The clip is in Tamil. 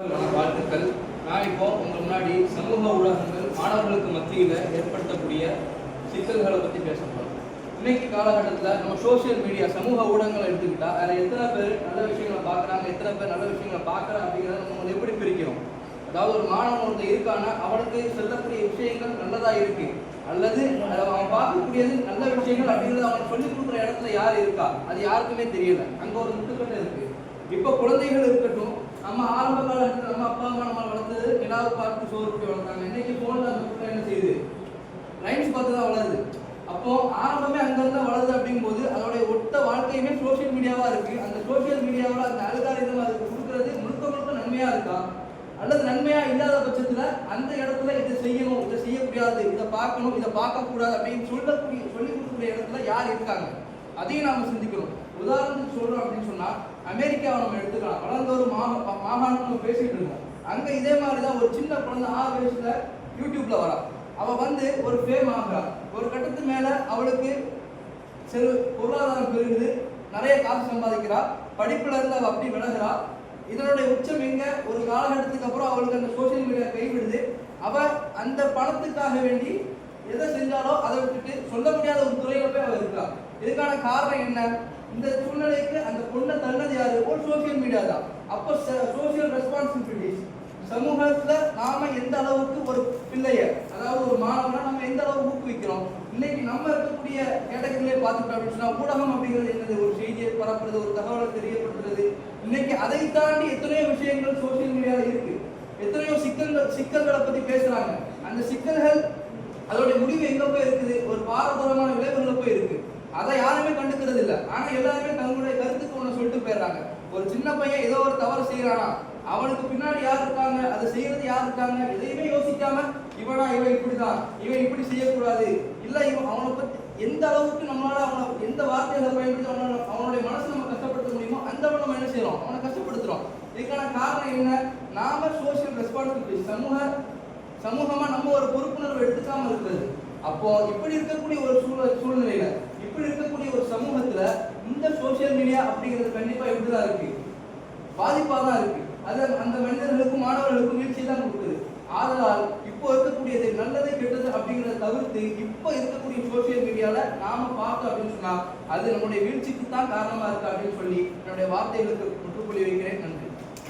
வாழ்த்துக்கள். நான் இப்போ உங்க முன்னாடி சமூக ஊடகங்கள் மாணவர்களுக்கு மத்தியில் ஏற்படுத்தக்கூடிய சிக்கல்களை பற்றி பேச போகிறோம் இன்னைக்கு காலகட்டத்தில் நம்ம சோஷியல் மீடியா சமூக ஊடகங்களை எடுத்துக்கிட்டா அதில் எத்தனை பேர் நல்ல விஷயங்களை பார்க்குறாங்க எத்தனை பேர் நல்ல விஷயங்களை பார்க்குறாங்க அப்படிங்கிறத நம்ம எப்படி பிரிக்கிறோம்? அதாவது ஒரு மாணவன் ஒருத்தர் இருக்கானா அவனுக்கு சொல்லக்கூடிய விஷயங்கள் நல்லதாக இருக்கு. அல்லது அவன் பார்க்கக்கூடியது நல்ல விஷயங்கள் அப்படிங்கிறது அவனுக்கு சொல்லிக் கொடுக்குற இடத்துல யார் இருக்கா? அது யாருக்குமே தெரியல. அங்கே ஒரு முட்டுக்கட்டை இருக்கு. இப்போ குழந்தைகள் இருக்கட்டும் நம்ம ஆரம்ப காலத்துல நம்ம அப்பா அம்மா நம்ம வளர்த்தது நிலாவை பார்த்து சோறு போட்டு வளர்த்தாங்க. இன்னைக்கு போன்ல அந்த குழந்தை என்ன செய்யுது? லைன்ஸ் பார்த்து தான் வளருது. அப்போ ஆரம்பமே அங்கிருந்து வளருது அப்படிங்கும்போது அதோடைய ஒட்ட வாழ்க்கையுமே சோஷியல் மீடியாவா இருக்கு. அந்த சோஷியல் மீடியாவில் அந்த அல்காரிதம் அதுக்கு கொடுக்கறது முழுக்க முழுக்க நன்மையா இருக்கா? அல்லது நன்மையா இல்லாத பட்சத்துல அந்த இடத்துல இதை செய்யணும் இதை செய்யக்கூடாது இதை பார்க்கணும் இதை பார்க்க கூடாது அப்படின்னு சொல்லக்கூடிய சொல்லி கொடுக்கக்கூடிய இடத்துல யார் இருக்காங்க? அதையும் நாம சிந்திக்கணும். உதாரணத்துக்கு சொல்றோம் அப்படின்னு சொன்னா அமெரிக்காவை நம்ம எடுத்துக்கலாம். வளர்ந்த ஒரு மாமா மாகாணம் நம்ம பேசிட்டு இருக்கோம் அங்க இதே மாதிரி தான் ஒரு சின்ன குழந்தை ஆறு வயசுல யூடியூப்ல வரா. அவ வந்து ஒரு ஃபேம் ஆகுறா. ஒரு கட்டத்துக்கு மேல அவளுக்கு செல் பொருளாதாரம் பெருகுது. நிறைய காசு சம்பாதிக்கிறா. படிப்புல இருந்து அவ அப்படி விலகுறா. இதனுடைய உச்சம் எங்க? ஒரு காலகட்டத்துக்கு அப்புறம் அவளுக்கு அந்த சோஷியல் மீடியா கைவிடுது. அவ அந்த பணத்துக்காக வேண்டி எதை செஞ்சாலோ அதை விட்டுட்டு சொல்ல முடியாத ஒரு துறையில போய் அவ இருக்கா. இதுக்கான காரணம் என்ன? இந்த சூழ்நிலைக்கு அந்த பொண்ணை தள்ளது யாரு? ஒரு சோஷியல் மீடியா தான். அப்போ சோஷியல் ரெஸ்பான்சிபிலிட்டிஸ் சமூகத்துல நாம எந்த அளவுக்கு ஒரு பிள்ளைய அதாவது ஒரு மாணவனை நம்ம எந்த அளவுக்கு ஊக்குவிக்கிறோம்? இன்னைக்கு நம்ம இருக்கக்கூடிய கேட்டகரியிலே பார்த்துட்டோம் அப்படின்னு சொன்னா ஊடகம் அப்படிங்கிறது என்னது? ஒரு செய்தியை பரப்புறது ஒரு தகவலை தெரியப்படுத்துறது. இன்னைக்கு அதை தாண்டி எத்தனையோ விஷயங்கள் சோஷியல் மீடியால இருக்கு. எத்தனையோ சிக்கல்கள் சிக்கல்களை பத்தி பேசுறாங்க. அந்த சிக்கல்கள் அதோடைய முடிவு எங்க போய் இருக்குது? ஒரு பாரதூரமான விளைவுகளை போய் இருக்கு. அதை யாருமே கண்டுக்கிறது இல்ல ஆனா எல்லாருமே தங்களுடைய கருத்துக்கு ஒண்ணு சொல்லிட்டு போயிடுறாங்க. ஒரு சின்ன பையன் ஏதோ ஒரு தவறு செய்யறானா அவனுக்கு பின்னாடி யார் இருக்காங்க அதை செய்யறது யார் இருக்காங்க எதையுமே யோசிக்காம இவனா இவன் இப்படிதான் இவன் இப்படி செய்யக்கூடாது. இல்ல இவன் அவனை பத்தி எந்த அளவுக்கு நம்மளால அவனை எந்த வார்த்தையில பயன்படுத்தி அவனோட அவனுடைய மனசை நம்ம கஷ்டப்படுத்த முடியுமோ அந்த அளவு நம்ம என்ன செய்யறோம்? அவனை கஷ்டப்படுத்துறோம். இதுக்கான காரணம் என்ன? நாம சோசியல் ரெஸ்பான்சிபிலிட்டி சமூக சமூகமா நம்ம ஒரு பொறுப்புணர்வு எடுத்துக்காம இருக்கிறது. அப்போ இப்படி இருக்கக்கூடிய ஒரு சூழல் சூழ்நிலையில இப்படி இருக்கக்கூடிய ஒரு சமூகத்துல இந்த சோசியல் மீடியா அப்படிங்கிறது கண்டிப்பா இப்படிதான் இருக்கு. பாதிப்பா தான் இருக்கு. அது அந்த மனிதர்களுக்கும் மாணவர்களுக்கும் வீழ்ச்சி தான் கொடுக்குது. ஆதலால் இப்போ இருக்கக்கூடியது நல்லது கெட்டது அப்படிங்கிறத தவிர்த்து இப்போ இருக்கக்கூடிய சோசியல் மீடியால நாம பார்த்தோம் அப்படின்னு சொன்னா அது நம்முடைய வீழ்ச்சிக்கு தான் காரணமா இருக்கு அப்படின்னு சொல்லி என்னுடைய வார்த்தைகளுக்கு முற்றுப்புள்ளி வைக்கிறேன். நன்றி.